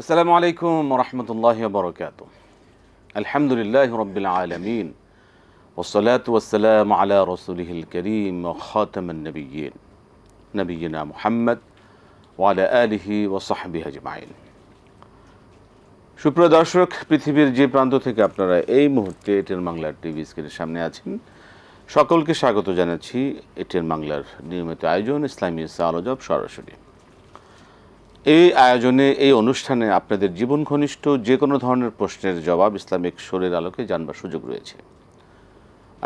আসসালামু আলাইকুম রহমতুল্লাহ বরকাত আলহামদুলিল্লাহ রবিল আলমিন। ওসলাত ওসালাম আলা রসুলহিল করিম খাতমন নবীন মুহাম্মদ ওয়ালা আলিহি ওসাহবি আজমাইন। সুপ্রিয় দর্শক, পৃথিবীর যে প্রান্ত থেকে আপনারা এই মুহূর্তে এটেন বাংলার টিভি স্ক্রিনের সামনে আছেন, সকলকে স্বাগত জানাচ্ছি এটেন বাংলার নিয়মিত আয়োজন, ইসলামী আলোজব সরাসরি। এই আয়োজনে এই অনুষ্ঠানে আপনাদের জীবন ঘনিষ্ঠ যে কোনো ধরনের প্রশ্নের জবাব ইসলামিক শরীর আলোকে জানবার সুযোগ রয়েছে।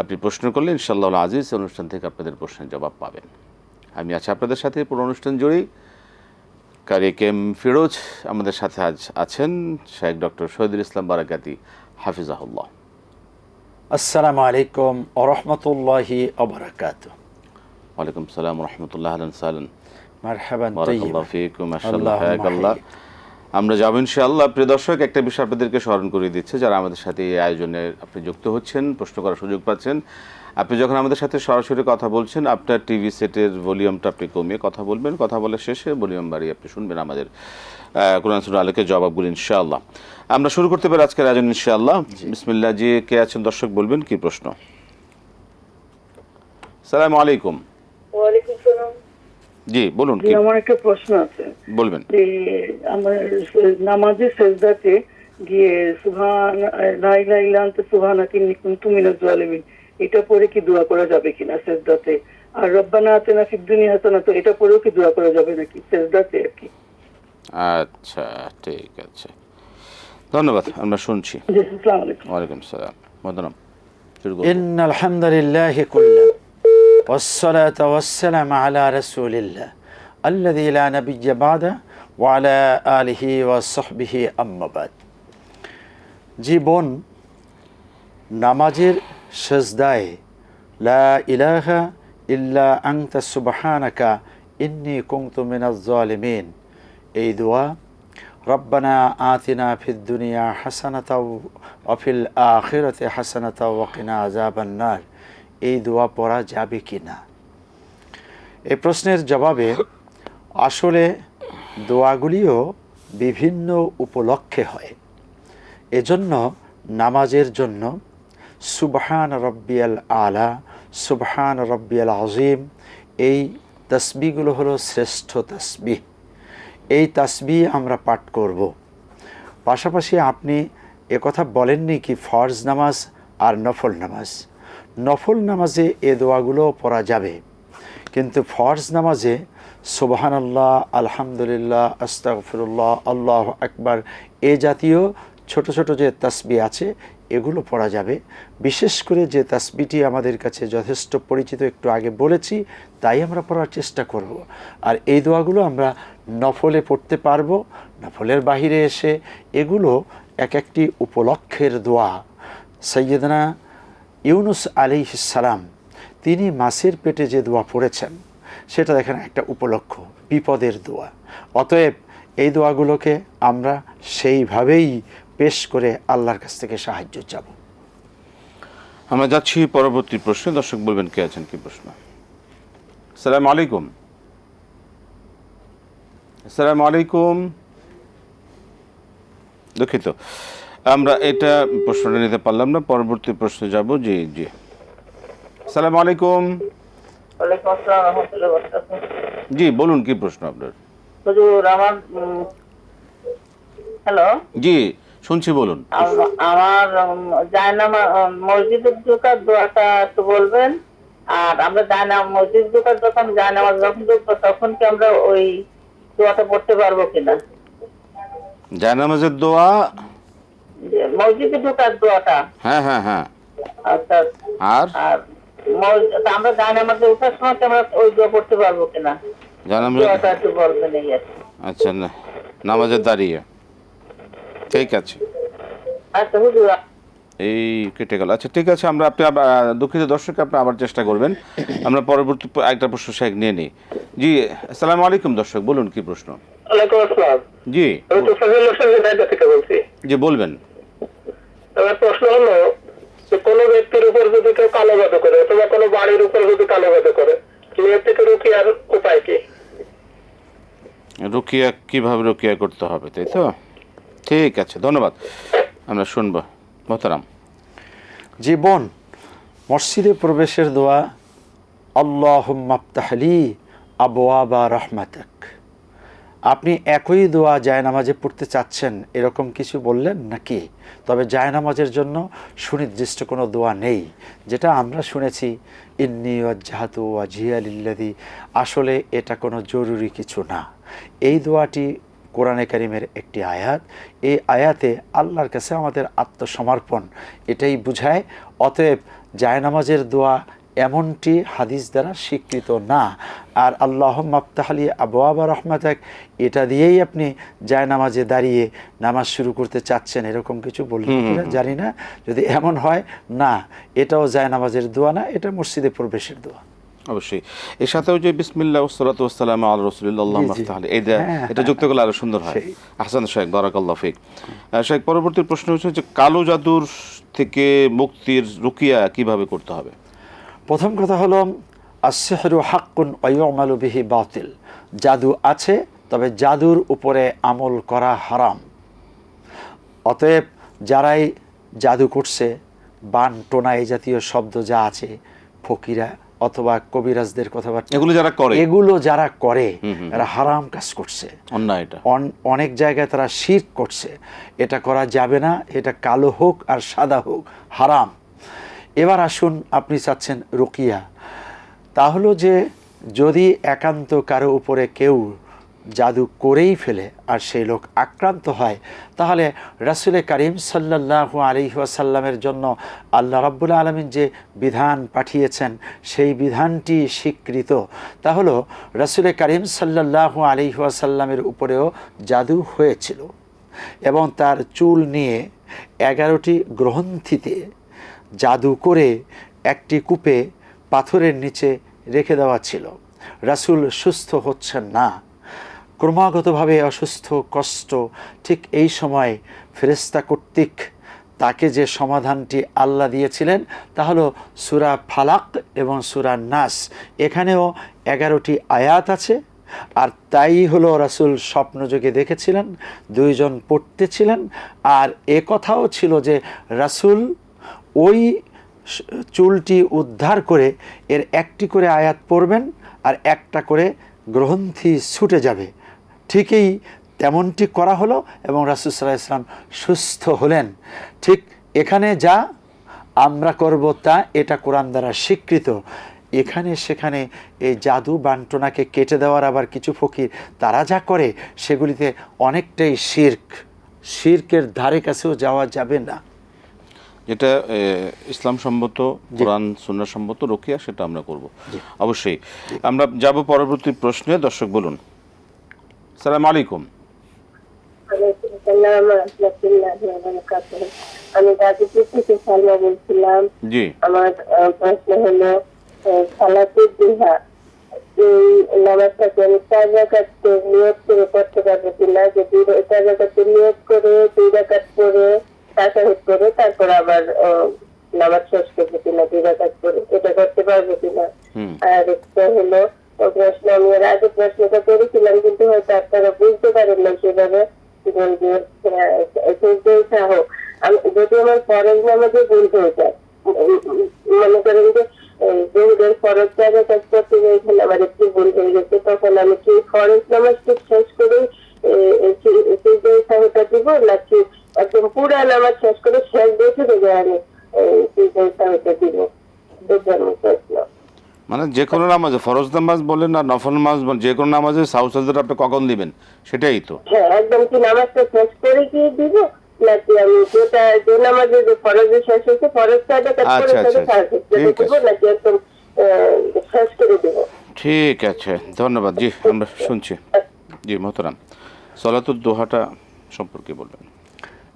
আপনি প্রশ্ন করলে ইনশাল্লাহ আজিজ অনুষ্ঠান থেকে আপনাদের প্রশ্নের জবাব পাবেন। আমি আছি আপনাদের সাথে পুরো অনুষ্ঠান জুড়েই। কারি কেম ফিরোজ আমাদের সাথে আজ আছেন শেখ ডক্টর শহীদুল ইসলাম বারাকাতি হাফিজাহুল্লাহ। আসসালামু আলাইকুম ওরহমতুল্লাহি অবরাকাত ওয়ালাইকুম সালাম রহমতুল্লাহ আলন মারহাবান আমরা যাব ইনশাআল্লাহ। প্রিয় দর্শক একটা বিষয় আপনাদেরকে স্মরণ করিয়ে দিচ্ছে যারা আমাদের সাথে এই আয়োজনে আপনি যুক্ত হচ্ছেন প্রশ্ন করার সুযোগ পাচ্ছেন। আপনি যখন আমাদের সাথে সরাসরি কথা বলছেন আপনার টিভি সেটের ভলিউমটা আপনি কমিয়ে কথা বলবেন কথা বলার শেষে ভলিউম বাড়িয়ে আপনি শুনবেন আমাদের কোরআন সুরা আলোকে জবাবগুলো ইনশাআল্লাহ। আমরা শুরু করতে পারি আজকের আয়োজন ইনশাআল্লাহ। বিসমিল্লাহ জি কে আছেন দর্শক বলবেন কি প্রশ্ন? সালাম আলাইকুম। জি বলুন কি? আমার একটা প্রশ্ন আছে। বলবেন। যে আমার নামাজে সেজদাতে গিয়ে সুবহান লা ইলাহা জালিমিন এটা পরে কি দোয়া করা যাবে কিনা সেজদাতে? আর রব্বানা আতিনা ফিদ দুনিয়া এটা পরেও কি দোয়া করা যাবে নাকি সেজদাতে আর কি? আচ্ছা ঠিক আছে। ধন্যবাদ আমরা শুনছি। ওয়ালাইকুম সালাম। মদনম কুল্লা والصلاة والسلام على رسول الله الذي لا نبي بعده وعلى آله وصحبه أما بعد জীবন নামাজের সেজদায় লা ইলাহা ইল্লা আংতা সুবহানাকা ইন্নি কুনতু মিনাজ জালিমিন এই দোয়া রব্বানা আতিনা ফিদ দুনিয়া হাসানাতা অফিল আখিরাতে হাসানাতা ওয়াকিনা আযাবান নার এই দোয়া পড়া যাবে কি না এ প্রশ্নের জবাবে আসলে দোয়াগুলিও বিভিন্ন উপলক্ষে হয়। এজন্য নামাজের জন্য সুবহান রব্বিয়াল আলা, সুবহান রব্বিয়াল আজিম এই তসবিগুলো হলো শ্রেষ্ঠ তসবি এই তসবি আমরা পাঠ করব। পাশাপাশি আপনি একথা বলেননি কি ফরজ নামাজ আর নফল নামাজ? নফল নামাজে এ দোয়াগুলো পড়া যাবে। কিন্তু ফরজ নামাজে সুবহান আল্লাহ আলহামদুলিল্লাহ, আস্তাগফিরুল্লাহ, আল্লাহ আকবার এ জাতীয় ছোট ছোট যে তাসবি আছে, এগুলো পড়া যাবে। বিশেষ করে যে তাসবিটি আমাদের কাছে যথেষ্ট পরিচিত, একটু আগে বলেছি, তাই আমরা পড়ার চেষ্টা করব। আর এই দোয়াগুলো আমরা নফলে পড়তে পারব, নফলের বাহিরে এসে এগুলো এক একটি উপলক্ষের দোয়া। সৈয়দনা ইউনুস আলি সালাম, তিনি মাসের পেটে যে দোয়া পড়েছেন, সেটা দেখেন একটা উপলক্ষ, বিপদের দোয়া। অতএব এই দোয়াগুলোকে আমরা সেইভাবেই পেশ করে আল্লাহর কাছ থেকে সাহায্য চাব। আমরা যাচ্ছি পরবর্তী প্রশ্নে। দর্শক বলবেন, কে আছেন? কি প্রশ্ন? সালাম আলাইকুম। আসসালামু আলাইকুম। দুঃখিত। আমরা এটা প্রশ্নটা নিতে পারলাম না পরবর্তী প্রশ্নে যাব। জি জি। সালাম আলাইকুম। জি বলুন কি প্রশ্ন আপনার? হ্যালো? জি শুনছি বলুন। আমার জায়নামা মসজিদের ঢোকার দোয়াটা একটু বলবেন। আর আমরা জায়নাম মসজিদ ঢোকার যখন জায়নামাজ যখন ঢুকবো তখন কি আমরা ওই দোয়াটা পড়তে পারব কিনা? জায়নামাজের দোয়া মসজিদে ঢোকার দোয়াটা। হ্যাঁ হ্যাঁ হ্যাঁ। আচ্ছা। আর? আমরা ওঠার সময় আমরা ওই দোয়া পড়তে পারব কিনা? জায়নামাজ দোয়াটা একটু বলবেন এই আচ্ছা না। নামাজের দাঁড়িয়ে। ঠিক আছে। আচ্ছা হুজুর এই কেটে গেল। আচ্ছা ঠিক আছে আমরা আপনি দুঃখিত দর্শক আপনি আবার চেষ্টা করবেন। আমরা পরবর্তী একটা প্রশ্ন শেখ নিয়ে নিই। জি আসসালামু আলাইকুম দর্শক বলুন কি প্রশ্ন? জি জি বলবেন। আমার প্রশ্ন হলো যে কোনো ব্যক্তির উপর যদি কেউ কালো জাদু করে অথবা কোনো বাড়ির উপর যদি কালো জাদু করে মেয়ের থেকে রুকিয়ার উপায় কি? রুকিয়া কীভাবে রুকিয়া করতে হবে তাই তো? ঠিক আছে ধন্যবাদ। আমরা শুনব। মোহতারাম। জীবন মসজিদে প্রবেশের দোয়া আল্লাহ মাপ্তাহলি আবওয়াবা রহমাতাক। আপনি একই দোয়া জায়নামাজে পড়তে চাচ্ছেন, এরকম কিছু বললেন নাকি? তবে জায়নামাজের জন্য সুনির্দিষ্ট কোনো দোয়া নেই, যেটা আমরা শুনেছি, ইন্নি ওয়াজ্জাহাতু ওয়াজিয়ালিল্লাদি আসলে এটা কোনো জরুরি কিছু না। এই দোয়াটি কোরআনে কারিমের একটি আয়াত। এই আয়াতে আল্লাহর কাছে আমাদের আত্মসমর্পণ, এটাই বুঝায়। অতএব জায়নামাজের দোয়া এমনটি হাদিস দ্বারা স্বীকৃত না। আর আল্লাহ মাপ্তাহালি আবু আবা রহমাতাক এটা দিয়েই আপনি যায় নামাজে দাঁড়িয়ে নামাজ শুরু করতে চাচ্ছেন এরকম কিছু বললেন জানি না। যদি এমন হয় না এটাও জায়নামাজের দোয়া না এটা মসজিদে প্রবেশের দোয়া। অবশ্যই। এর সাথেও যে বিসমিল্লাহ ওসলাত ওসালাম আল রসুল্লাহ। মাফতাহালি এই হ্যাঁ, এটা যুক্ত করলে আরও সুন্দর হয়। হাসান শেখ বারাকাল্লাহ ফিক। শেখ পরবর্তী প্রশ্ন হচ্ছে যে কালো জাদুর থেকে মুক্তির রুকিয়া কীভাবে করতে হবে? প্রথম কথা হলো আসেহরু হাক্কুন অয়মালু বিহি বাতিল। জাদু আছে তবে জাদুর উপরে আমল করা হারাম। অতএব যারাই জাদু করছে বান টোনা এই জাতীয় শব্দ যা আছে ফকিরা অথবা কবিরাজদের কথাবার্তা এগুলো যারা করে। এগুলো যারা করে এরা হারাম কাজ করছে। অন্যায় এটা। অন- অনেক জায়গায় তারা শির করছে। এটা করা যাবে না এটা কালো হোক আর সাদা হোক হারাম। এবার আসুন আপনি চাচ্ছেন রুকিয়া। তা হলো যে, যদি একান্ত কারও উপরে কেউ জাদু করেই ফেলে আর সেই লোক আক্রান্ত হয়, তাহলে রাসুলে করিম সাল্লাহ আলিহাসাল্লামের জন্য আল্লাহ রাব্বুল আলমিন যে বিধান পাঠিয়েছেন, সেই বিধানটি স্বীকৃত। তা হলো রাসুলে করিম সাল্লাহ আলিহাসাল্লামের উপরেও জাদু হয়েছিল এবং তার চুল নিয়ে এগারোটি গ্রন্থিতে জাদু করে একটি কূপে পাথরের নিচে রেখে দেওয়া ছিল। রাসূল সুস্থ হচ্ছেন না। ক্রমাগতভাবে অসুস্থ, কষ্ট ঠিক এই সময় ফেরেস্তা কর্তৃক তাকে যে সমাধানটি আল্লাহ দিয়েছিলেন তা হলো সুরা ফালাক এবং সুরা নাস। এখানেও এগারোটি আয়াত আছে আর তাই হলো রাসূল স্বপ্নযোগে দেখেছিলেন, দুইজন পড়তেছিলেন আর এ কথাও ছিল যে রাসূল ওই চুলটি উদ্ধার করে এর একটি করে আয়াত পড়বেন আর একটা করে গ্রন্থি ছুটে যাবে। ঠিকই তেমনটি করা হলো এবং রাসুল সাল্লাহ ইসলাম সুস্থ হলেন। ঠিক এখানে যা আমরা করব তা এটা কোরআন দ্বারা স্বীকৃত। এখানে সেখানে এই জাদু বান্টনাকে কেটে দেওয়ার আবার কিছু ফকির, তারা যা করে সেগুলিতে অনেকটাই শির্ক। শির্কের ধারে কাছেও যাওয়া যাবে না। যেটা ইসলাম সম্মত কোরআন সুন্নাহ সম্মত রুকিয়া সেটা আমরা করব। অবশ্যই আমরা যাব পরবর্তী প্রশ্নে। দর্শক বলুন। সালাম আলাইকুম। আমি গাজীপুর থেকে সালমা বলছিলাম। জি। আমার প্রশ্ন হলো দুহা এই নামাজটাকে আমি চার নিয়োগ করে পড়তে পারব কিনা? যে দুই চার নিয়োগ করে দুই করে তাসাহুদ করে তারপর আবার নামাজ শেষ করব কিনা দুই রাকাত করে এটা করতে পারব কিনা? আর একটা হলো প্রশ্ন আমি এর আগে প্রশ্নটা করেছিলাম কিন্তু হয়তো আপনারা বুঝতে পারেন না সেভাবে। যে যে, আহ, সেজদা সাহ আমি- যদি আমার ফরজ নামাজে ভুল হয়ে যায় মনে করেন যে ফরজ জায়গা কাজ করতে গিয়ে এখানে আমার একটু ভুল হয়ে গেছে তখন আমি কি ফরজ নামাজটা শেষ করে সেজদা সাহটা দিব নাকি একদম পুরা নামাজ শেষ করে শেষ দেখে দেবে আমি সেজদা সাহটা দিব বুঝলাম প্রশ্ন মানে যে কোনো নামাজে ফরজ নামাজ বলেন আর নফল নামাজ বলেন যে কোনো নামাজে সাউসাজের আপনি কখন দিবেন? সেটাই তো। হ্যাঁ একদম কি নামাজটা শেষ করে কি দিব? নাকি আমি যেটা যে নামাজে যে ফরজে শেষ হয়েছে ফরজ কাজে কাজ করে আচ্ছা, তাহলে আচ্ছা, সারা শেষ করে ঠিক আছে। নাকি একদম শেষ করে দিব? ঠিক আছে ধন্যবাদ। জি আমরা শুনছি। জি মোহতারাম। সলাতুল দোহাটা সম্পর্কে বলবেন।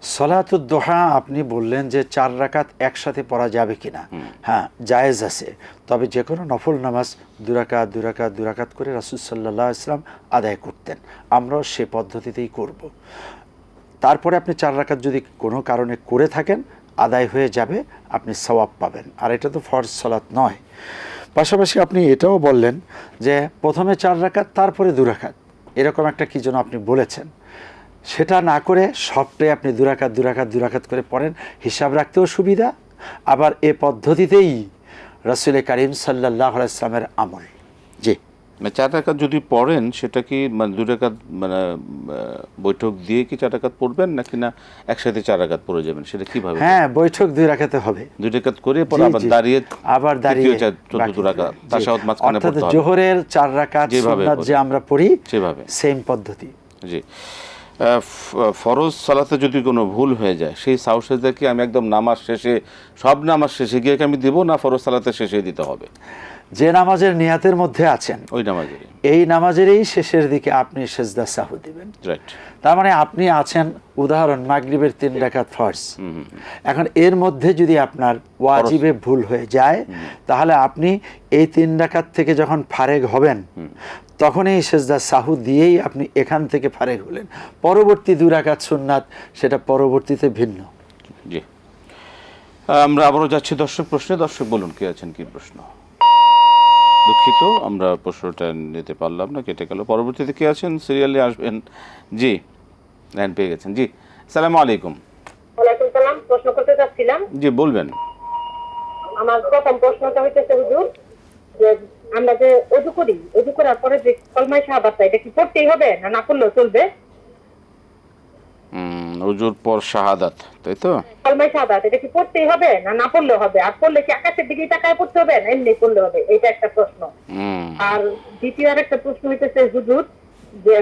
সলাতুদ্দোহা আপনি বললেন যে চার রাকাত একসাথে পড়া যাবে কিনা। হ্যাঁ জায়েজ আছে। তবে যে কোনো নফল নামাজ দুরাকাত দুরাকাত দুরাকাত করে রাসুল সাল্লাহ ইসলাম আদায় করতেন। আমরাও সে পদ্ধতিতেই করব। তারপরে আপনি চার রাকাত যদি কোনো কারণে করে থাকেন আদায় হয়ে যাবে আপনি সওয়াব পাবেন। আর এটা তো ফরজ সলাত নয়। পাশাপাশি আপনি এটাও বললেন যে প্রথমে চার রাকাত তারপরে দুরাকাত এরকম একটা কি যেন আপনি বলেছেন। সেটা না করে সবটাই আপনি দুরাকাত দুরাকাত দুরাকাত করে পড়েন। হিসাব রাখতেও সুবিধা। আবার এ পদ্ধতিতেই রসুল করিম সাল্লাহ ইসলামের আমল। জি। মানে চার টাকাত যদি পড়েন সেটা কি মানে দু টাকাত মানে বৈঠক দিয়ে কি চার টাকাত পড়বেন নাকি না একসাথে চার টাকাত পড়ে যাবেন? সেটা কীভাবে হ্যাঁ বৈঠক দুই রাখাতে হবে। দুই টাকাত করে পরে আবার দাঁড়িয়ে আবার দাঁড়িয়ে চতুর্থ রাকাত তাশাহুদ মাঝখানে অর্থাৎ পড়তে হবে। জোহরের চার রাকাত যেভাবে সুন্নাত যে আমরা পড়ি সেভাবে। সেম পদ্ধতি। জি। ফরজ সালাতে যদি কোনো ভুল হয়ে যায় সেই সাউসেজটা কি আমি একদম নামাজ শেষে সব নামাজ শেষে গিয়ে আমি দিব না ফরজ সালাতে শেষে দিতে হবে? যে নামাজের নিয়াতের মধ্যে আছেন ওই নামাজেরই। এই নামাজেরই শেষের দিকে আপনি সেজদা সাহু দিবেন। রাইট তার মানে আপনি আছেন উদাহরণ মাগরিবের তিন রাকাত ফরজ। এখন এর মধ্যে যদি আপনার ওয়াজিবে ভুল হয়ে যায় তাহলে আপনি এই তিন রাকাত থেকে যখন ফারেগ হবেন তখনই সেজদা সাহু দিয়েই আপনি এখান থেকে ফারেগ হলেন। পরবর্তী দুই রাকাত সুন্নাত সেটা পরবর্তীতে ভিন্ন। জি। আমরা আবারও যাচ্ছি দর্শক প্রশ্নে। দর্শক বলুন কে আছেন কি প্রশ্ন? দুঃখিত আমরা প্রশ্নটা নিতে পারলাম না কেটে গেল। পরবর্তীতে কে আছেন? সিরিয়ালে আসবেন। জি লাইন পেয়ে গেছেন। জি সালাম আলাইকুম। ওয়ালাইকুম সালাম প্রশ্ন করতে চাচ্ছিলাম। জি বলবেন। আমার প্রথম প্রশ্নটা হইতেছে হুজুর যে আমরা যে অজু করি অজু করার পরে যে কলমাই শাহাদাতটা এটা কি পড়তেই হবে না না করলেও চলবে? উম, পর শাহাদাত তাই তো? কলমাই শাহাদাত এটা কি পড়তেই হবে না না পড়লেও হবে? আর পড়লে কি আকাশের দিকে তাকায় পড়তে হবে না এমনি পড়লে হবে? এটা একটা প্রশ্ন। আর দ্বিতীয় আর একটা প্রশ্ন হইতেছে হুজুর যে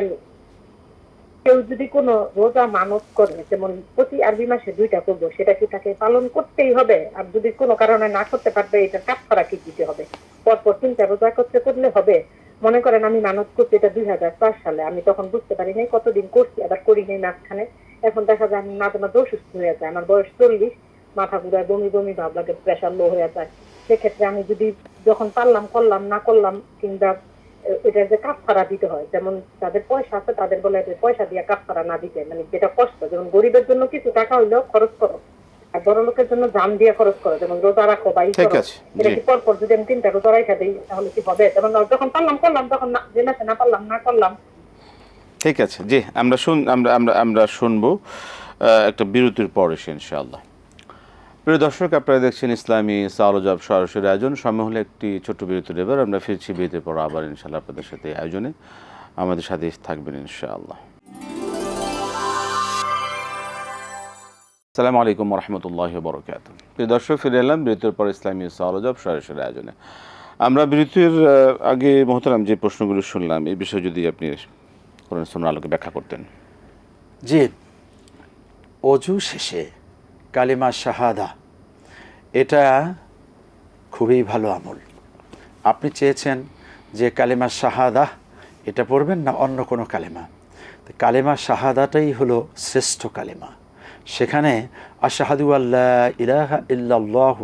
কেউ যদি কোনো রোজা মানত করে, যেমন প্রতি আরবি মাসে দুইটা করব, সেটা কি তাকে পালন করতেই হবে? আর যদি কোনো কারণে না করতে পারবে, এটা কাপড়া কি দিতে হবে? পরপর তিনটা রোজা করতে করলে হবে। মনে করেন আমি মানত করছি এটা দুই হাজার চার সালে, আমি তখন বুঝতে পারি নাই, কতদিন করছি, আবার করি নাই মাঝখানে। এখন দেখা যায় আমি মাঝে মাঝে অসুস্থ হয়ে যায়, আমার বয়স চল্লিশ, মাথা ঘুরায় বমি বমি ভাব লাগে প্রেশার লো হয়ে যায়। সেক্ষেত্রে আমি যদি যখন পারলাম, করলাম, না করলাম, কিংবা এটা যে কাপড়া দিতে হয় যেমন যাদের পয়সা আছে তাদের বলে যে পয়সা দিয়ে কাপড়া না দিতে মানে যেটা কষ্ট যেমন গরিবের জন্য কিছু টাকা হইলেও খরচ করো আর বড় লোকের জন্য জান দিয়ে খরচ করো যেমন রোজা রাখো বা এটা কি পরপর যদি আমি তিনটা রোজা রাখা দিই তাহলে কি হবে? যেমন যখন পারলাম করলাম তখন না- যে না পারলাম না করলাম। ঠিক আছে জি আমরা শুন আমরা আমরা আমরা শুনব একটা বিরতির পর এসে ইনশাআল্লাহ। প্রিয় দর্শক, আপনারা দেখছেন ইসলামী সারোজাব সরাসরি আয়োজন। সময় হলে একটি ছোট্ট বিরতির এবার আমরা ফিরছি বিরতির পর আবার ইনশাল্লাহ আপনাদের সাথে আয়োজনে। আমাদের সাথে থাকবেন ইনশাআল্লাহ। আসসালামু আলাইকুম রহমতুল্লাহ বরকাত প্রিয় দর্শক, ফিরে এলাম বিরতির পর ইসলামী সারোজাব সরাসরি আয়োজনে। আমরা বিরতির আগে মহতারাম যে প্রশ্নগুলো শুনলাম এই বিষয়ে যদি আপনি কোরআন সুন্নাহ আলোকে ব্যাখ্যা করতেন। জি। অজু শেষে কালিমা শাহাদা। এটা খুবই ভালো আমল। আপনি চেয়েছেন যে কালিমা শাহাদা এটা পড়বেন না অন্য কোনো কালিমা? কালিমা শাহাদাটাই হলো শ্রেষ্ঠ কালিমা। সেখানে আশাহাদু আল্লাহ ইলাহা ইল্লাল্লাহ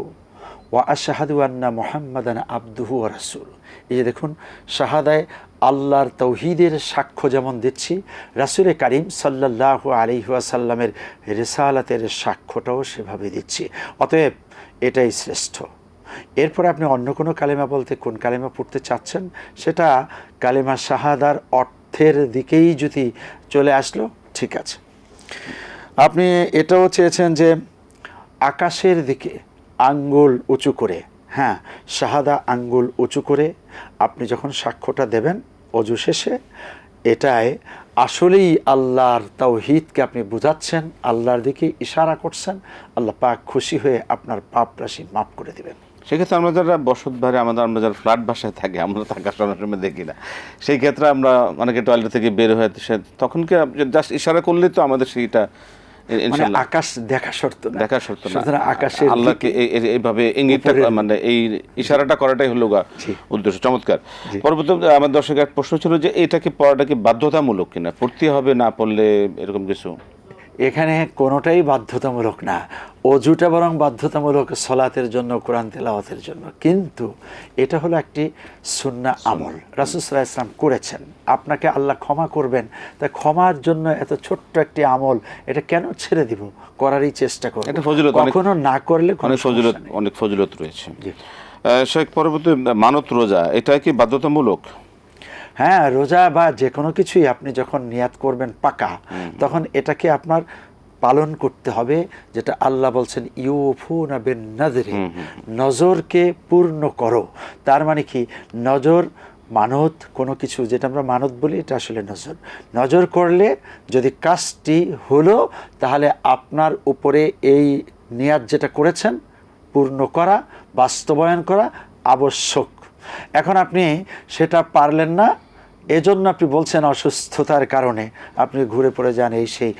ওয়া আশাহাদু আন্না মোহাম্মদান আব্দুহু রাসূল এই যে দেখুন, শাহাদায় আল্লাহর তৌহিদের সাক্ষ্য যেমন দিচ্ছি রাসুলে কারিম সাল্লাহ আলিহাসাল্লামের রেসালাতের সাক্ষ্যটাও সেভাবে দিচ্ছি। অতএব এটাই শ্রেষ্ঠ। এরপর আপনি অন্য কোনো কালেমা বলতে কোন কালেমা পড়তে চাচ্ছেন? সেটা কালেমা শাহাদার অর্থের দিকেই যদি চলে আসলো, ঠিক আছে। আপনি এটাও চেয়েছেন যে আকাশের দিকে আঙ্গুল উঁচু করে হ্যাঁ শাহাদা আঙ্গুল উঁচু করে আপনি যখন সাক্ষ্যটা দেবেন অজু শেষে, এটাই আসলেই আল্লাহর তাওহিদকে আপনি বুঝাচ্ছেন, আল্লাহর দিকে ইশারা করছেন, আল্লাহ পাক খুশি হয়ে আপনার পাপ রাশি মাফ করে দেবেন। সেক্ষেত্রে আমরা যারা বসত বাড়ি আমাদের, আমরা যারা ফ্ল্যাট বাসায় থাকি, আমরা থাকার সময় সময় দেখি না। সেই ক্ষেত্রে আমরা অনেকে টয়লেট থেকে বের হয়ে তখন কি জাস্ট ইশারা করলেই তো আমাদের সেইটা আকাশ দেখা শর্ত না। দেখা শর্ত না। সুতরাং আকাশের আল্লাহকে এইভাবে ইঙ্গিতটা মানে এই ইশারাটা করাটাই হলো উদ্দেশ্য। চমৎকার। পরবর্তী আমার দর্শকের এক প্রশ্ন ছিল যে এটাকে পড়াটা কি বাধ্যতামূলক কিনা? পড়তে হবে না পড়লে এরকম কিছু? এখানে কোনোটাই বাধ্যতামূলক না। অজুটা বরং বাধ্যতামূলক সলাতের জন্য কোরআন তেলাওয়াতের জন্য। কিন্তু এটা হলো একটি সুন্না আমল। রাসুসরা ইসলাম করেছেন। আপনাকে আল্লাহ ক্ষমা করবেন। তা ক্ষমার জন্য এত ছোট্ট একটি আমল এটা কেন ছেড়ে দিব? করারই চেষ্টা করব। এটা ফজিলত, কখনো না করলে অনেক ফজিলত। অনেক ফজিলত রয়েছে। শেখ পরবর্তী মানত রোজা এটা কি বাধ্যতামূলক? হ্যাঁ রোজা বা যে কোনো কিছুই আপনি যখন নিয়াত করবেন পাকা তখন এটাকে আপনার পালন করতে হবে যেটা আল্লাহ বলছেন ইউফুনা বিন নজরে নজরকে পূর্ণ করো। তার মানে কি? নজর মানত কোনো কিছু যেটা আমরা মানত বলি এটা আসলে নজর। নজর করলে যদি কাজটি হলো তাহলে আপনার উপরে এই নিয়াত যেটা করেছেন পূর্ণ করা বাস্তবায়ন করা আবশ্যক। এখন আপনি সেটা পারলেন না এজন্য আপনি বলছেন অসুস্থতার কারণে আপনি ঘুরে পড়ে যান এই সেই।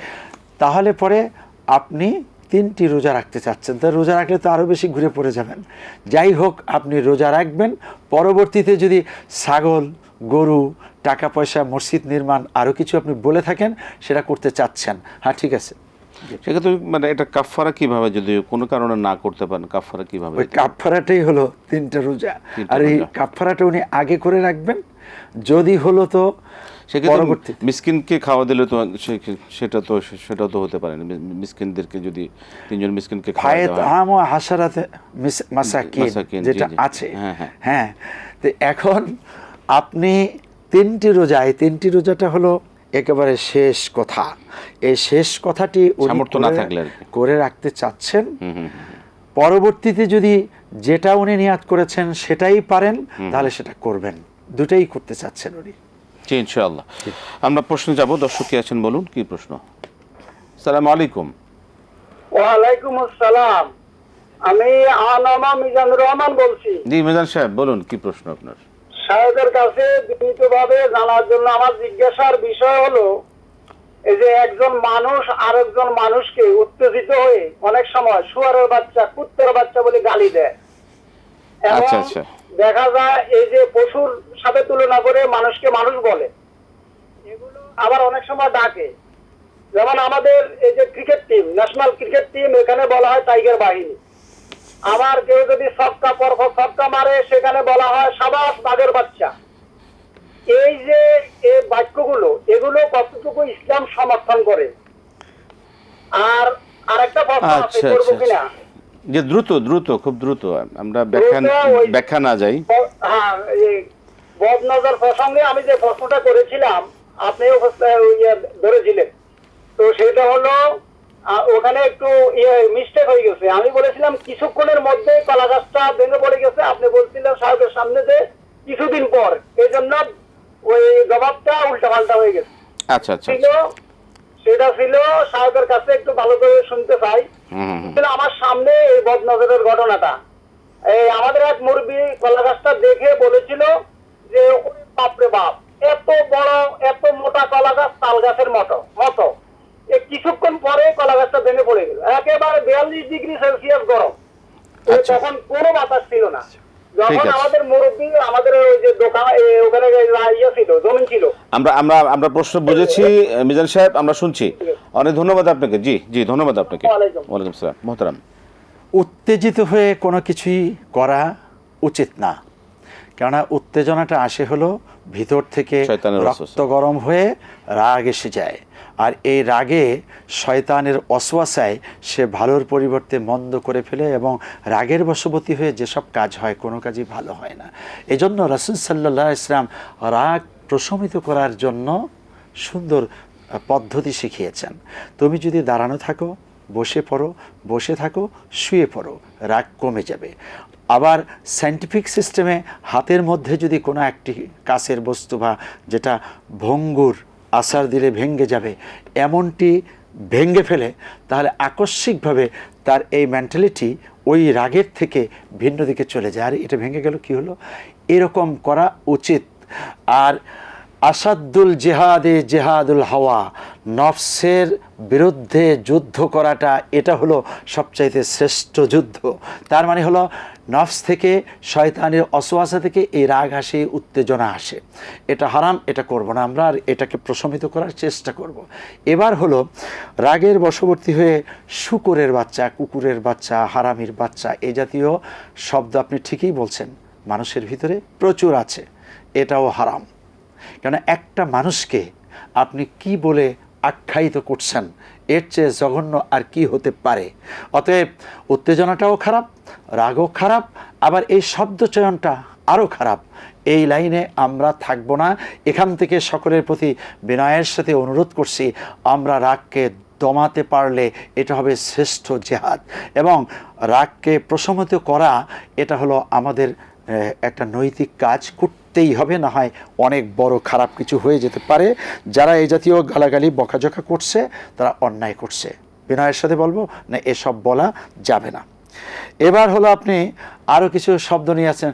তাহলে পরে আপনি তিনটি রোজা রাখতে চাচ্ছেন। তো রোজা রাখলে তো আরও বেশি ঘুরে পড়ে যাবেন। যাই হোক আপনি রোজা রাখবেন। পরবর্তীতে যদি ছাগল গরু টাকা পয়সা মসজিদ নির্মাণ আরও কিছু আপনি বলে থাকেন সেটা করতে চাচ্ছেন। হ্যাঁ ঠিক আছে। সেক্ষেত্রে মানে এটা কাফফারা কীভাবে যদি কোনো কারণে না করতে পারেন কাফফারা কীভাবে ওই কাপফারাটাই হলো তিনটা রোজা। আর এই রোজা। কাপফারাটা উনি আগে করে রাখবেন। যদি হলো তো সেক্ষেত্রে মিসকিনকে খাওয়া দিলে তো সেটা তো সেটাও তো হতে পারে না। মিসকিনদেরকে যদি তিনজন মিসকিনকে খাওয়া ফায়েত আম ও হাসারাতে মাসাকিন যেটা আছে। হ্যাঁ, হ্যাঁ। হ্যাঁ। তো এখন আপনি তিনটি রোজা এই তিনটি রোজাটা হলো একেবারে শেষ কথা। এই শেষ কথাটি সামর্থ্য না করে- থাকলে করে রাখতে চাচ্ছেন। পরবর্তীতে যদি যেটা উনি নিয়াত করেছেন সেটাই পারেন তাহলে সেটা করবেন। দুটাই করতে চাচ্ছেন উনি। জি ইনশাআল্লাহ। আমরা প্রশ্নে যাব দর্শক কি আছেন বলুন কি প্রশ্ন? সালাম আলাইকুম। ওয়ালাইকুম আসসালাম। আমি আনামা মিজানুর রহমান বলছি। জি মিজান সাহেব বলুন কি প্রশ্ন আপনার? সাহেবের কাছে বিনীতভাবে জানার জন্য আমার জিজ্ঞাসার বিষয় হলো এই যে একজন মানুষ আরেকজন মানুষকে উত্তেজিত হয়ে অনেক সময় শুয়ারের বাচ্চা কুত্তের বাচ্চা বলে গালি দেয়। আচ্ছা, আচ্ছা। দেখা যায় এই যে পশুর সাথে তুলনা করে মানুষকে মানুষ বলে। এগুলো আবার অনেক সময় ডাকে। যেমন আমাদের এই যে cricket team national cricket team এখানে বলা হয় টাইগার বাহিনী। আবার কেউ যদি সবকা পর সবকা মারে সেখানে বলা হয় সাবাস বাঘের বাচ্চা। এই যে এই বাক্যগুলো এগুলো কতটুকু ইসলাম সমর্থন করে? আর আরেকটা প্রশ্ন আছে আচ্ছা করব আচ্ছা কিনা? যে দ্রুত দ্রুত খুব দ্রুত। আমরা ব্যাখ্যা ব্যাখ্যা না যাই। হ্যাঁ বদনজর প্রসঙ্গে আমি যে প্রশ্নটা করেছিলাম ইয়ে ধরেছিলেন। তো সেটা হলো ওখানে একটু ইয়ে মিস্টেক হয়ে গেছে। আমি বলেছিলাম কিছুক্ষণের মধ্যে কলা গাছটা ভেঙে পড়ে গেছে। আপনি বলছিলেন সাহেবের সামনে যে কিছুদিন পর। এই জন্য ওই জবাবটা উল্টা পাল্টা হয়ে গেছে। আচ্ছা আচ্ছা। সেটা ছিল সাহেবের কাছে একটু ভালো করে শুনতে চাই। আমার সামনে এই বদনজরের ঘটনাটা। এই আমাদের এক মুরব্বী কলা গাছটা দেখে বলেছিল যে বাপরে বাপ এত বড় এত মোটা কলা গাছ তাল গাছের মতো। মতো কিছুক্ষণ পরে কলা গাছটা ভেঙে পড়ে গেল। একেবারে বিয়াল্লিশ ডিগ্রি সেলসিয়াস গরম। আচ্ছা। তখন কোনো বাতাস ছিল না। ঠিক যখন আছে। আমাদের মুরব্বী আমাদের ওই যে দোকান এ, ওখানে ইয়ে ছিল জমিন ছিল। আমরা আমরা আমরা প্রশ্ন বুঝেছি মিজান সাহেব আমরা শুনছি। অনেক ধন্যবাদ আপনাকে। জি জি ধন্যবাদ আপনাকে। ওয়ালাইকুম। ওয়ালাইকুম সালাম। মোহতারাম। উত্তেজিত হয়ে কোনো কিছুই করা উচিত না। কেননা উত্তেজনাটা আসে হলো ভিতর থেকে শয়তানের রক্ত গরম হয়ে রাগ এসে যায়। আর এই রাগে শয়তানের অশ্বাসায় সে ভালোর পরিবর্তে মন্দ করে ফেলে এবং রাগের বশবতী হয়ে যেসব কাজ হয় কোনো কাজই ভালো হয় না। এজন্য রাসুল সাল্লাহ ইসলাম রাগ প্রশমিত করার জন্য সুন্দর পদ্ধতি শিখিয়েছেন। তুমি যদি দাঁড়ানো থাকো বসে পড়ো বসে থাকো শুয়ে পড়ো রাগ কমে যাবে। আবার সাইন্টিফিক সিস্টেমে হাতের মধ্যে যদি কোনো একটি কাছের বস্তু বা যেটা ভঙ্গুর আসার দিলে ভেঙ্গে যাবে, এমনটি ভেঙ্গে ফেলে, তাহলে আকস্মিকভাবে তার এই মেন্টালিটি ওই রাগের থেকে ভিন্ন দিকে চলে যায়। আর এটা ভেঙে গেল, কি হলো? এরকম করা উচিত। আর আসাদুল জেহাদে জেহাদুল হাওয়া, নফসের বিরুদ্ধে যুদ্ধ করাটা এটা হলো সবচাইতে শ্রেষ্ঠ যুদ্ধ। তার মানে হলো নফস থেকে শয়তানের অসোয়াসা থেকে এই রাগ আসে, উত্তেজনা আসে। এটা হারাম, এটা করব না আমরা, আর এটাকে প্রশমিত করার চেষ্টা করব। এবার হলো রাগের বশবর্তী হয়ে শুকুরের বাচ্চা, কুকুরের বাচ্চা, হারামির বাচ্চা এই জাতীয় শব্দ আপনি ঠিকই বলছেন, মানুষের ভিতরে প্রচুর আছে, এটাও হারাম। কেন একটা মানুষকে আপনি কি বলে আখ্যায়িত করছেন, এর চেয়ে জঘন্য আর কি হতে পারে? অতএব উত্তেজনাটাও খারাপ, রাগও খারাপ, আবার এই শব্দ চয়নটা আরও খারাপ। এই লাইনে আমরা থাকব না। এখান থেকে সকলের প্রতি বিনয়ের সাথে অনুরোধ করছি, আমরা রাগকে দমাতে পারলে এটা হবে শ্রেষ্ঠ জেহাদ এবং রাগকে প্রশমিত করা, এটা হলো আমাদের একটা নৈতিক কাজ করতেই হবে, না হয় অনেক বড় খারাপ কিছু হয়ে যেতে পারে। যারা এই জাতীয় গালাগালি, বকাঝকা করছে, তারা অন্যায় করছে। বিনয়ের সাথে বলব, না, এসব বলা যাবে না। এবার হলো আপনি আরও কিছু শব্দ নিয়ে আছেন,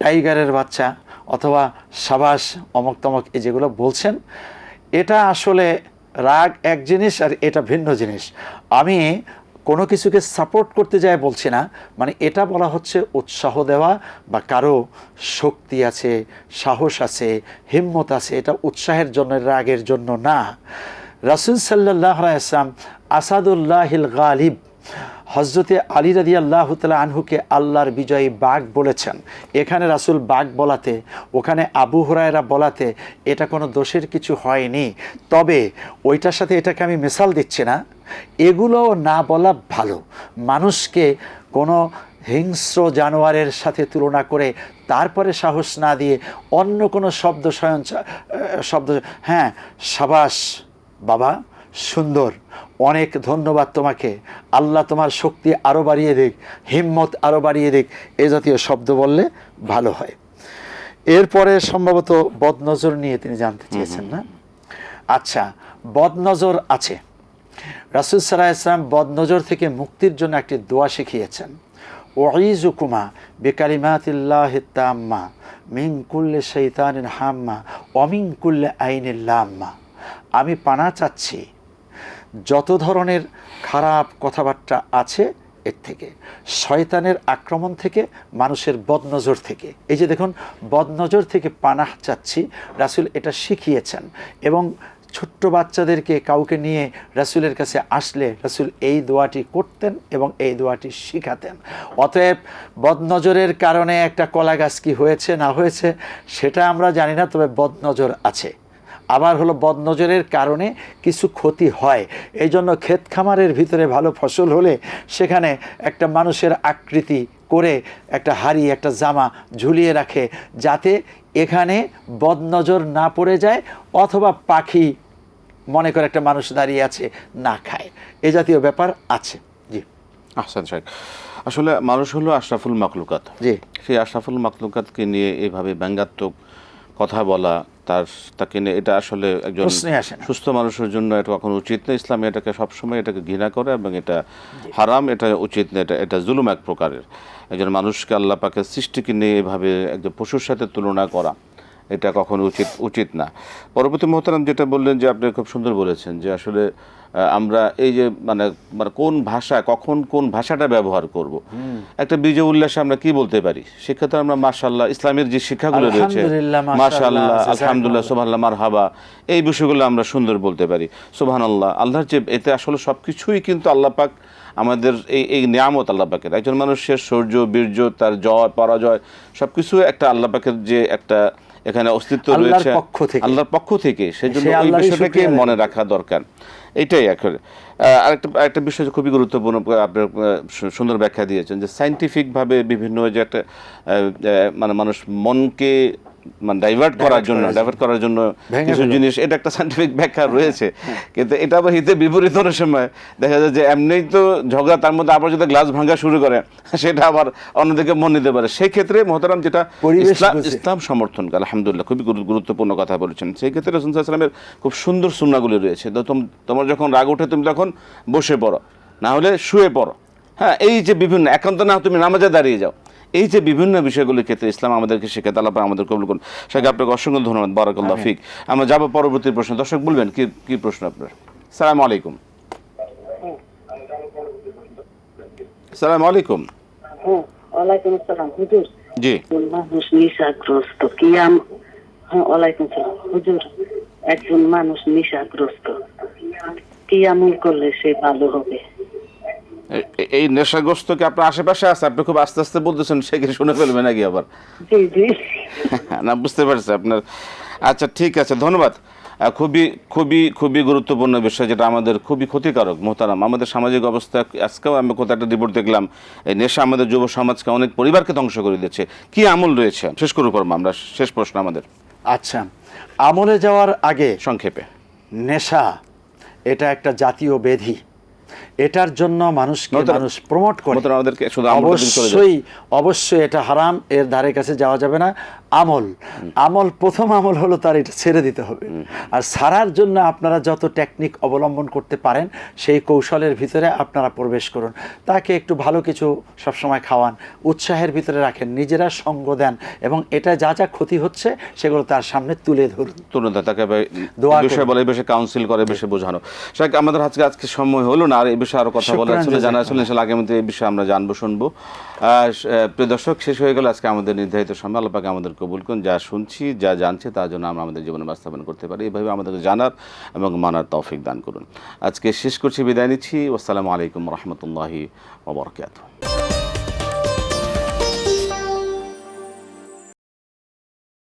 টাইগারের বাচ্চা অথবা সাবাস অমক তমক এই যেগুলো বলছেন। এটা আসলে রাগ এক জিনিস আর এটা ভিন্ন জিনিস। আমি কোনো কিছুকে সাপোর্ট করতে যায় বলছি না মানে এটা বলা হচ্ছে উৎসাহ দেওয়া বা কারও শক্তি আছে, সাহস আছে, হিম্মত আছে, এটা উৎসাহের জন্য, রাগের জন্য না। রাসুল সাল্লাহ আসাদুল্লাহ আসাদুল্লাহিল গালিব হজরতে আলী রাদি আল্লাহ তালা আনহুকে আল্লাহর বিজয়ী বাঘ বলেছেন। এখানে রাসুল বাঘ বলাতে, ওখানে আবু হুরায়রা বলাতে এটা কোনো দোষের কিছু হয়নি। তবে ওইটার সাথে এটাকে আমি মিসাল দিচ্ছি না। এগুলো না বলা ভালো। মানুষকে কোনো হিংস্র জানোয়ারের সাথে তুলনা করে তারপরে সাহস না দিয়ে অন্য কোনো শব্দ স্বয়ং শব্দ হ্যাঁ সাবাস, বাবা সুন্দর। অনেক ধন্যবাদ তোমাকে। আল্লাহ তোমার শক্তি আরও বাড়িয়ে দিক হিম্মত আরও বাড়িয়ে দিক এ জাতীয় শব্দ বললে ভালো হয়। এরপরে সম্ভবত বদনজর নিয়ে তিনি জানতে চেয়েছেন না? আচ্ছা বদনজর আছে। রাসুল সাল্লাহ ইসলাম বদনজর থেকে মুক্তির জন্য একটি দোয়া শিখিয়েছেন। ওয়াইজুকুমা বেকালিমাতিল্লাহ তাম্মা মিন কুল্লে শৈতানিন হাম্মা অমিন কুল্লে আইনিল্লাম্মা আমি পানা চাচ্ছি যত ধরনের খারাপ কথাবার্তা আছে এর থেকে, শয়তানের আক্রমণ থেকে, মানুষের বদনজর থেকে। এই যে দেখুন, বদনজর থেকে পানাহ চাচ্ছি, রাসুল এটা শিখিয়েছেন। এবং ছোট্ট বাচ্চাদেরকে কাউকে নিয়ে রাসুলের কাছে আসলে রাসুল এই দোয়াটি করতেন এবং এই দোয়াটি শিখাতেন। অতএব বদনজরের কারণে একটা কলা গাছ কি হয়েছে, না হয়েছে, সেটা আমরা জানি না, তবে বদনজর আছে। আবার হলো বদনজরের কারণে কিছু ক্ষতি হয়। এই জন্য ক্ষেত খামারের ভিতরে ভালো ফসল হলে সেখানে একটা মানুষের আকৃতি করে একটা হাড়ি একটা জামা ঝুলিয়ে রাখে যাতে এখানে বদনজর না পড়ে যায় অথবা পাখি মনে করে একটা মানুষ দাঁড়িয়ে আছে না খায়। এ জাতীয় ব্যাপার আছে। জি। আহসান শেখ আসলে মানুষ হলো আশরাফুল মাকলুকাত জি। সেই আশরাফুল মাকলুকাতকে নিয়ে এভাবে ব্যঙ্গাত্মক কথা বলা তার তাকে নিয়ে এটা আসলে একজন সুস্থ মানুষের জন্য এটা কখনো উচিত না। ইসলাম এটাকে সবসময় এটাকে ঘৃণা করে এবং এটা হারাম এটা উচিত না এটা এটা জুলুম এক প্রকারের। একজন মানুষকে আল্লাহ পাকে সৃষ্টিকে নিয়ে এভাবে একজন পশুর সাথে তুলনা করা। এটা কখনো উচিত উচিত না। পরবর্তী মোহতারাম যেটা বললেন যে আপনি খুব সুন্দর বলেছেন যে আসলে আমরা এই যে মানে মানে কোন ভাষা কখন কোন ভাষাটা ব্যবহার করব। একটা বিজয় উল্লাসে আমরা কি বলতে পারি? সেক্ষেত্রে আমরা মাশাল্লাহ ইসলামের যে শিক্ষাগুলো রয়েছে মাশাল্লাহ। আলহামদুলিল্লাহ সুবহানাল্লাহ মারহাবা এই বিষয়গুলো আমরা সুন্দর বলতে পারি। সুবহানাল্লাহ আল্লাহর যে এতে আসলে সব কিছুই কিন্তু আল্লাহ পাক আমাদের এই এই নিয়ামত আল্লাহ পাকের। একজন মানুষের শৌর্য বীর্য তার জয় পরাজয় সব কিছু একটা আল্লাহ পাকের যে একটা এখানে অস্তিত্ব রয়েছে। পক্ষ থেকে। আল্লাহর পক্ষ থেকে। সেজন্য জন্য ওই বিষয়টাকে মনে রাখা দরকার। এটাই এখন। আরেকটা একটা বিষয় যে খুবই গুরুত্বপূর্ণ আপনার সুন্দর ব্যাখ্যা দিয়েছেন যে সাইন্টিফিকভাবে বিভিন্ন যে একটা মানে মানুষ মনকে মানে ডাইভার্ট করার জন্য ডাইভার্ট করার জন্য কিছু জিনিস এটা একটা সাইন্টিফিক ব্যাখ্যা রয়েছে। কিন্তু এটা আবার হিতে বিপরীত অনেক সময় দেখা যায় যে তো ঝগড়া তার মধ্যে আবার যদি গ্লাস ভাঙা শুরু করে সেটা আবার অন্যদিকে মন নিতে পারে। সেই ক্ষেত্রে মোহতারাম যেটা ইসলাম সমর্থন করে আলহামদুলিল্লাহ খুবই গুরুত্বপূর্ণ কথা বলেছেন। সেই ক্ষেত্রে রসুল সাল্লামের খুব সুন্দর সুন্নাগুলি রয়েছে। তোমার যখন রাগ ওঠে তুমি তখন বসে পড়ো। না হলে শুয়ে পড়ো। হ্যাঁ এই যে বিভিন্ন একান্ত না তুমি নামাজে দাঁড়িয়ে যাও। এই যে বিভিন্ন বিষয়গুলির ক্ষেত্রে ইসলাম আমাদেরকে শেখাতে আল্লাহ আমাদের কবুল করুন। সেটা আপনাকে অসংখ্য ধন্যবাদ বারাকাল্লাহ ফিক। আমরা যাব পরবর্তী প্রশ্ন। দর্শক বলবেন কি কি প্রশ্ন আপনার? সালাম আলাইকুম। সালাম আলাইকুম। ওয়ালাইকুম আসসালাম হুজুর। জি। একজন মানুষ নেশাগ্রস্ত কিয়াম হ্যাঁ ওয়ালাইকুম সালাম হুজুর একজন মানুষ নেশাগ্রস্ত। কি আমল করলে সে ভালো হবে। এই নেশাগ্রস্ত কি আপনার আশেপাশে আছে? আপনি খুব আস্তে আস্তে বলতেছেন সে কি শুনে ফেলবে নাকি আবার? জি জি। না বুঝতে পারছি আপনার। আচ্ছা ঠিক আছে ধন্যবাদ। খুবই খুবই খুবই গুরুত্বপূর্ণ বিষয় যেটা আমাদের খুবই ক্ষতিকারক মোহতারাম। আমাদের সামাজিক অবস্থা আজকেও আমি কোথাও একটা রিপোর্ট দেখলাম এই নেশা আমাদের যুব সমাজকে অনেক পরিবারকে ধ্বংস করে দিচ্ছে। কি আমল রয়েছে? শেষ করু করব আমরা শেষ প্রশ্ন আমাদের। আচ্ছা আমলে যাওয়ার আগে সংক্ষেপে। নেশা এটা একটা জাতীয় ব্যাধি এটার জন্য মানুষকে মানুষ প্রমোট করে। অবশ্যই অবশ্যই এটা হারাম এর ধারে কাছে যাওয়া যাবে না। আমল আমল প্রথম আমল হলো তার এটা ছেড়ে দিতে হবে। আর সারার জন্য আপনারা যত টেকনিক অবলম্বন করতে পারেন সেই কৌশলের ভিতরে আপনারা প্রবেশ করুন। তাকে একটু ভালো কিছু সবসময় খাওয়ান উৎসাহের ভিতরে রাখেন নিজেরা সঙ্গ দেন এবং এটা যা যা ক্ষতি হচ্ছে সেগুলো তার সামনে তুলে ধরুন। তাকে বিষয়ে বলে বিষয়ে কাউন্সিল করে বিষয়ে বোঝানো। আমাদের আজকে আজকে সময় হলো না আর এই বিষয়ে আরও কথা বলার ছিল জানা ছিল জাযাকাল্লাহ। ইনশাআল্লাহ আগামীতে এই বিষয়ে আমরা জানব শুনব। প্রিয় দর্শক শেষ হয়ে গেল আজকে আমাদের নির্ধারিত সময়। আল্লাহ পাক আমাদের কবুল করুন। যা শুনছি যা জানছি তার জন্য আমরা আমাদের জীবনে বাস্তবায়ন করতে পারি। এইভাবে আমাদেরকে জানার এবং মানার তৌফিক দান করুন। আজকে শেষ করছি বিদায় নিচ্ছি। আসসালামু আলাইকুম রহমতুল্লাহি ওবরকাত